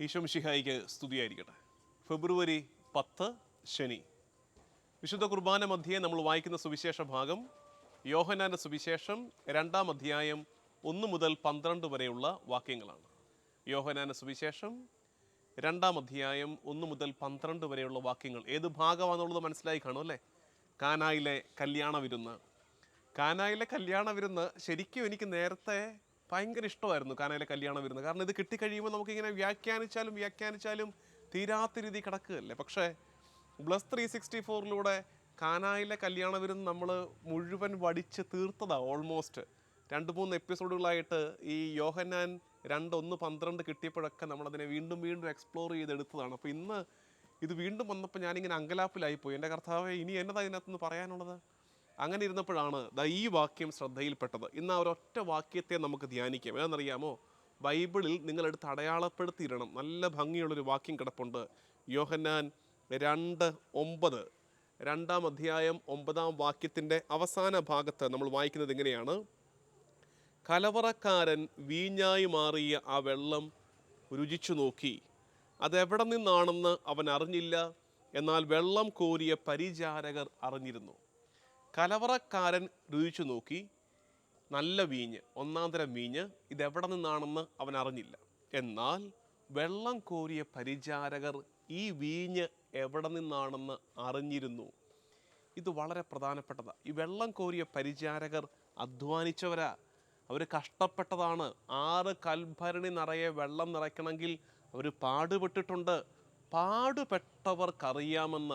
ഈശോമിഷിഹായിക്ക് സ്തുതിയായിരിക്കട്ടെ. ഫെബ്രുവരി പത്ത് ശനി. വിശുദ്ധ കുർബാന മധ്യേ നമ്മൾ വായിക്കുന്ന സുവിശേഷ ഭാഗം യോഹനാന സുവിശേഷം രണ്ടാം അധ്യായം ഒന്ന് മുതൽ പന്ത്രണ്ട് വരെയുള്ള വാക്യങ്ങളാണ്. യോഹനാന സുവിശേഷം രണ്ടാം അധ്യായം ഒന്ന് മുതൽ പന്ത്രണ്ട് വരെയുള്ള വാക്യങ്ങൾ. ഏത് ഭാഗമാണെന്നുള്ളത് മനസ്സിലായി കാണും അല്ലേ? കാനായിലെ കല്യാണ വിരുന്ന്. കാനായിലെ കല്യാണ വിരുന്ന് ശരിക്കും എനിക്ക് നേരത്തെ ഭയങ്കര ഇഷ്ടമായിരുന്നു കാനയിലെ കല്യാണം വരുന്നത്. കാരണം ഇത് കിട്ടിക്കഴിയുമ്പോൾ നമുക്കിങ്ങനെ വ്യാഖ്യാനിച്ചാലും വ്യാഖ്യാനിച്ചാലും തീരാത്ത രീതി കിടക്കുകയല്ലേ. പക്ഷേ ബ്ലസ് ത്രീ സിക്സ്റ്റി ഫോറിലൂടെ കാനായിലെ കല്യാണ വിരുന്ന് നമ്മൾ മുഴുവൻ വടിച്ച് തീർത്തതാണ് ഓൾമോസ്റ്റ്. രണ്ട് മൂന്ന് എപ്പിസോഡുകളായിട്ട് ഈ യോഹന്നാൻ രണ്ട് ഒന്ന് പന്ത്രണ്ട് കിട്ടിയപ്പോഴൊക്കെ നമ്മളതിനെ വീണ്ടും വീണ്ടും എക്സ്പ്ലോർ ചെയ്തെടുത്തതാണ്. അപ്പോൾ ഇന്ന് ഇത് വീണ്ടും വന്നപ്പോൾ ഞാനിങ്ങനെ അങ്കലാപ്പിലായിപ്പോയി. എന്റെ കർത്താവ് ഇനി എന്നതാ ഇതിനകത്തുനിന്ന് പറയാനുള്ളത്? അങ്ങനെ ഇരുന്നപ്പോഴാണ് ദാ ഈ വാക്യം ശ്രദ്ധയിൽപ്പെട്ടത്. ഇന്ന് ആ ഒരൊറ്റ വാക്യത്തെ നമുക്ക് ധ്യാനിക്കാം. ഏതെന്നറിയാമോ? ബൈബിളിൽ നിങ്ങളെടുത്ത് അടയാളപ്പെടുത്തിയിടണം. നല്ല ഭംഗിയുള്ളൊരു വാക്യം കിടപ്പുണ്ട്. യോഹന്നാൻ രണ്ട് ഒമ്പത്. രണ്ടാം അധ്യായം ഒമ്പതാം വാക്യത്തിന്റെ അവസാന ഭാഗത്ത് നമ്മൾ വായിക്കുന്നത് എങ്ങനെയാണ് കലവറക്കാരൻ വീഞ്ഞായി മാറിയ ആ വെള്ളം രുചിച്ചു നോക്കി. അതെവിടെ നിന്നാണെന്ന് അവൻ അറിഞ്ഞില്ല. എന്നാൽ വെള്ളം കോരിയ പരിചാരകർ അറിഞ്ഞിരുന്നു. കലവറക്കാരൻ രുചിച്ചു നോക്കി. നല്ല വീഞ്ഞ് ഒന്നാം തരം വീഞ്ഞ് ഇതെവിടെ നിന്നാണെന്ന് അവൻ അറിഞ്ഞില്ല. എന്നാൽ വെള്ളം കോരിയ പരിചാരകർ ഈ വീഞ്ഞ് എവിടെ നിന്നാണെന്ന് അറിഞ്ഞിരുന്നു. ഇത് വളരെ പ്രധാനപ്പെട്ടതാണ് ഈ വെള്ളം കോരിയ പരിചാരകർ അധ്വാനിച്ചവരാ. അവർ കഷ്ടപ്പെട്ടതാണ്. ആറ് കൽഭരണി നിറയെ വെള്ളം നിറയ്ക്കണമെങ്കിൽ അവർ പാടുപെട്ടിട്ടുണ്ട്. പാടുപെട്ടവർക്കറിയാമെന്ന്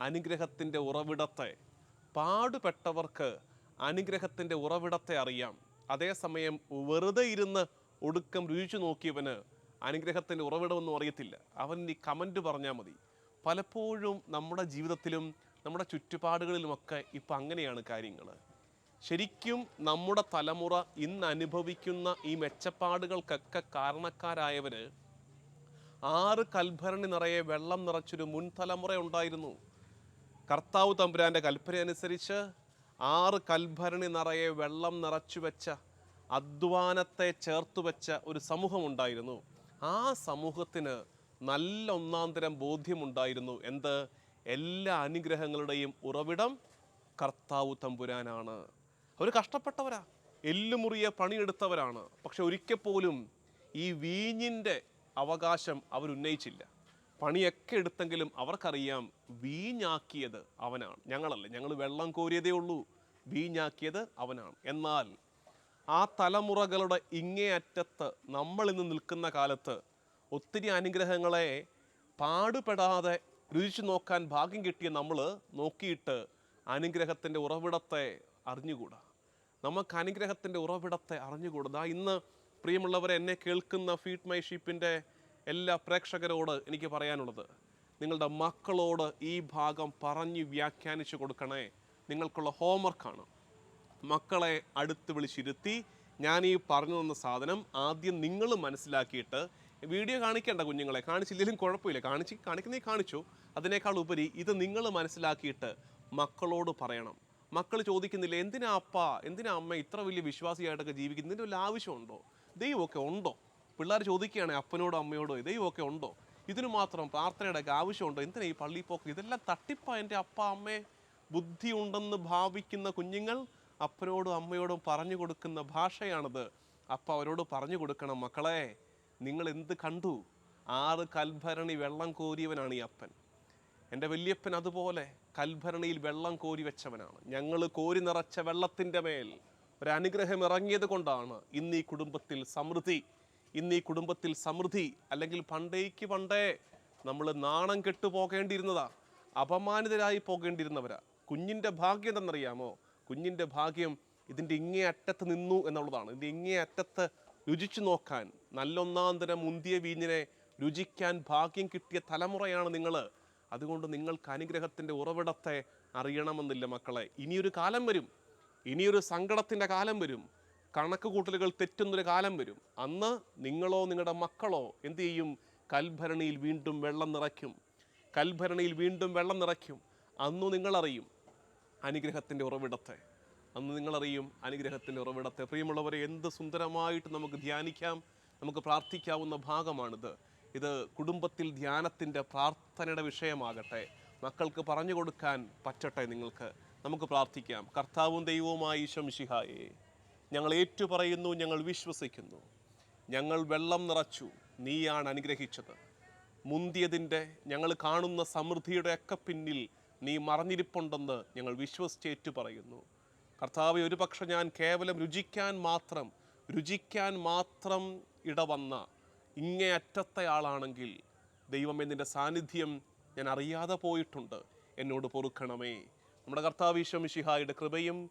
അനുഗ്രഹത്തിന്റെ ഉറവിടത്തെ പാടുപെട്ടവർക്ക് അനുഗ്രഹത്തിന്റെ ഉറവിടത്തെ അറിയാം. അതേസമയം വെറുതെ ഇരുന്ന് ഒടുക്കം രുചിച്ചു നോക്കിയവന് അനുഗ്രഹത്തിന്റെ ഉറവിടമൊന്നും അറിയത്തില്ല. അവൻ ഈ കമന്റ് പറഞ്ഞാൽ മതി. പലപ്പോഴും നമ്മുടെ ജീവിതത്തിലും നമ്മുടെ ചുറ്റുപാടുകളിലുമൊക്കെ ഇപ്പം അങ്ങനെയാണ് കാര്യങ്ങൾ. ശരിക്കും നമ്മുടെ തലമുറ ഇന്ന് അനുഭവിക്കുന്ന ഈ മെച്ചപ്പാടുകൾക്കൊക്കെ കാരണക്കാരായവർ ആറ് കൽഭരണി നിറയെ വെള്ളം നിറച്ചൊരു മുൻ തലമുറ ഉണ്ടായിരുന്നു. കർത്താവ് തമ്പുരാന്റെ കൽപ്പന അനുസരിച്ച് ആറ് കൽഭരണി നിറയെ വെള്ളം നിറച്ചു വെച്ച അധ്വാനത്തെ ചേർത്ത് വെച്ച ഒരു സമൂഹമുണ്ടായിരുന്നു. ആ സമൂഹത്തിന് നല്ല ഒന്നാന്തരം ബോധ്യമുണ്ടായിരുന്നു. എന്ത്? എല്ലാ അനുഗ്രഹങ്ങളുടെയും ഉറവിടം കർത്താവ് തമ്പുരാനാണ്. അവർ കഷ്ടപ്പെട്ടവരാ. എല്ലുമുറിയെ പണിയെടുത്തവരാണ്. പക്ഷെ ഒരിക്കൽ പോലും ഈ വീഞ്ഞിന്റെ അവകാശം അവരുന്നയിച്ചില്ല. പണിയൊക്കെ എടുത്തെങ്കിലും അവർക്കറിയാം വീഞ്ഞാക്കിയത് അവനാണ്. ഞങ്ങളല്ല ഞങ്ങൾ വെള്ളം കോരിയതേ ഉള്ളൂ. വീഞ്ഞാക്കിയത് അവനാണ്. എന്നാൽ ആ തലമുറകളുടെ ഇങ്ങേയറ്റത്ത് നമ്മൾ ഇന്ന് നിൽക്കുന്ന കാലത്ത് ഒത്തിരി അനുഗ്രഹങ്ങളെ പാടുപെടാതെ രുചിച്ചു നോക്കാൻ ഭാഗ്യം കിട്ടിയ നമ്മൾ നോക്കിയിട്ട് അനുഗ്രഹത്തിന്റെ ഉറവിടത്തെ അറിഞ്ഞുകൂടാ. നമുക്ക് അനുഗ്രഹത്തിന്റെ ഉറവിടത്തെ അറിഞ്ഞുകൂടാ. ഇന്ന് പ്രിയമുള്ളവരെ എന്നെ കേൾക്കുന്ന ഫീഡ് മൈ ഷീപ്പിന്റെ എല്ലാ പ്രേക്ഷകരോട് എനിക്ക് പറയാനുള്ളത് നിങ്ങളുടെ മക്കളോട് ഈ ഭാഗം പറഞ്ഞ് വ്യാഖ്യാനിച്ചു കൊടുക്കണേ. നിങ്ങൾക്കുള്ള ഹോംവർക്കാണ് മക്കളെ അടുത്ത് വിളിച്ചിരുത്തി ഞാൻ ഈ പറഞ്ഞു തന്ന സാധനം ആദ്യം നിങ്ങൾ മനസ്സിലാക്കിയിട്ട് വീഡിയോ കാണിക്കേണ്ട കുഞ്ഞുങ്ങളെ കാണിച്ചില്ലെങ്കിലും കുഴപ്പമില്ല. കാണിച്ച് കാണിക്കുന്നേ കാണിച്ചു. അതിനേക്കാൾ ഉപരി ഇത് നിങ്ങൾ മനസ്സിലാക്കിയിട്ട് മക്കളോട് പറയണം. മക്കൾ ചോദിക്കുന്നില്ല എന്തിനാ അപ്പ? എന്തിനാ അമ്മ ഇത്ര വലിയ വിശ്വാസിയായിട്ടൊക്കെ ജീവിക്കുന്നത് ഇതിന്റെ വല്ല ആവശ്യമുണ്ടോ? ദൈവമൊക്കെ ഉണ്ടോ? പിള്ളേർ ചോദിക്കുകയാണ് അപ്പനോടോ അമ്മയോടോ ദൈവമൊക്കെ ഉണ്ടോ? ഇതിനു മാത്രം പ്രാർത്ഥനയുടെ ആവശ്യമുണ്ടോ? എന്തിനാ ഈ പള്ളി പോക്ക്? ഇതെല്ലാം തട്ടിപ്പാ. എന്റെ അപ്പ അമ്മയെ ബുദ്ധി ഉണ്ടെന്ന് ഭാവിക്കുന്ന കുഞ്ഞുങ്ങൾ അപ്പനോടും അമ്മയോടും പറഞ്ഞു കൊടുക്കുന്ന ഭാഷയാണിത്. അപ്പ അവരോട് പറഞ്ഞു കൊടുക്കണം മക്കളെ നിങ്ങൾ എന്ത് കണ്ടു? ആറ് കൽഭരണി വെള്ളം കോരിയവനാണ് ഈ അപ്പൻ. എന്റെ വലിയപ്പൻ അതുപോലെ കൽഭരണിയിൽ വെള്ളം കോരി വെച്ചവനാണ്. ഞങ്ങൾ കോരി നിറച്ച വെള്ളത്തിന്റെ മേൽ ഒരനുഗ്രഹം ഇറങ്ങിയത് കൊണ്ടാണ് ഇന്ന് ഈ കുടുംബത്തിൽ സമൃദ്ധി ഇന്ന് ഈ കുടുംബത്തിൽ സമൃദ്ധി അല്ലെങ്കിൽ പണ്ടേക്ക് പണ്ടേ നമ്മൾ നാണം കെട്ടു പോകേണ്ടിയിരുന്നതാ അപമാനിതരായി പോകേണ്ടിയിരുന്നവരാ. കുഞ്ഞിന്റെ ഭാഗ്യം എന്തെന്നറിയാമോ? കുഞ്ഞിന്റെ ഭാഗ്യം ഇതിന്റെ ഇങ്ങേ അറ്റത്ത് നിന്നു എന്നുള്ളതാണ്. ഇതിന്റെ ഇങ്ങേ അറ്റത്ത് രുചിച്ചു നോക്കാൻ നല്ലൊന്നാം തരം മുന്തിയ വീഞ്ഞിനെ രുചിക്കാൻ ഭാഗ്യം കിട്ടിയ തലമുറയാണ് നിങ്ങൾ അതുകൊണ്ട് നിങ്ങൾക്ക് അനുഗ്രഹത്തിന്റെ ഉറവിടത്തെ അറിയണമെന്നില്ല മക്കളെ. ഇനിയൊരു കാലം വരും. ഇനിയൊരു സങ്കടത്തിന്റെ കാലം വരും. കണക്ക് കൂട്ടലുകൾ തെറ്റുന്നൊരു കാലം വരും. അന്ന് നിങ്ങളോ നിങ്ങളുടെ മക്കളോ എന്തു ചെയ്യും? കൽഭരണിയിൽ വീണ്ടും വെള്ളം നിറയ്ക്കും. കൽഭരണിയിൽ വീണ്ടും വെള്ളം നിറയ്ക്കും. അന്നു നിങ്ങളറിയും അനുഗ്രഹത്തിന്റെ ഉറവിടത്തെ. അന്ന് നിങ്ങളറിയും അനുഗ്രഹത്തിന്റെ ഉറവിടത്തെ. പ്രിയമുള്ളവരെ എന്ത് സുന്ദരമായിട്ട് നമുക്ക് ധ്യാനിക്കാം. നമുക്ക് പ്രാർത്ഥിക്കാവുന്ന ഭാഗമാണിത്. ഇത് കുടുംബത്തിൽ ധ്യാനത്തിന്റെ പ്രാർത്ഥനയുടെ വിഷയമാകട്ടെ. മക്കൾക്ക് പറഞ്ഞു കൊടുക്കാൻ പറ്റട്ടെ നിങ്ങൾക്ക്. നമുക്ക് പ്രാർത്ഥിക്കാം. കർത്താവും ദൈവവുമായി ശംഷിഹായേ ഞങ്ങൾ ഏറ്റുപറയുന്നു ഞങ്ങൾ വിശ്വസിക്കുന്നു. ഞങ്ങൾ വെള്ളം നിറച്ചു നീയാണ് അനുഗ്രഹിച്ചത്. മുന്തിയതിന്റെ ഞങ്ങൾ കാണുന്ന സമൃദ്ധിയുടെ ഒക്കെ പിന്നിൽ നീ മറഞ്ഞിരിപ്പുണ്ടെന്ന് ഞങ്ങൾ വിശ്വസിച്ചേറ്റു പറയുന്നു കർത്താവ് ഒരു പക്ഷെ ഞാൻ കേവലം രുചിക്കാൻ മാത്രം രുചിക്കാൻ മാത്രം ഇടവന്ന ഇങ്ങേ അറ്റത്തെ ആളാണെങ്കിൽ ദൈവമേ നിന്റെ സാന്നിധ്യം ഞാൻ അറിയാതെ പോയിട്ടുണ്ട്. എന്നോട് പൊറുക്കണമേ. നമ്മുടെ കർത്താവ് ഈശ്വമിഷിഹായുടെ കൃപയും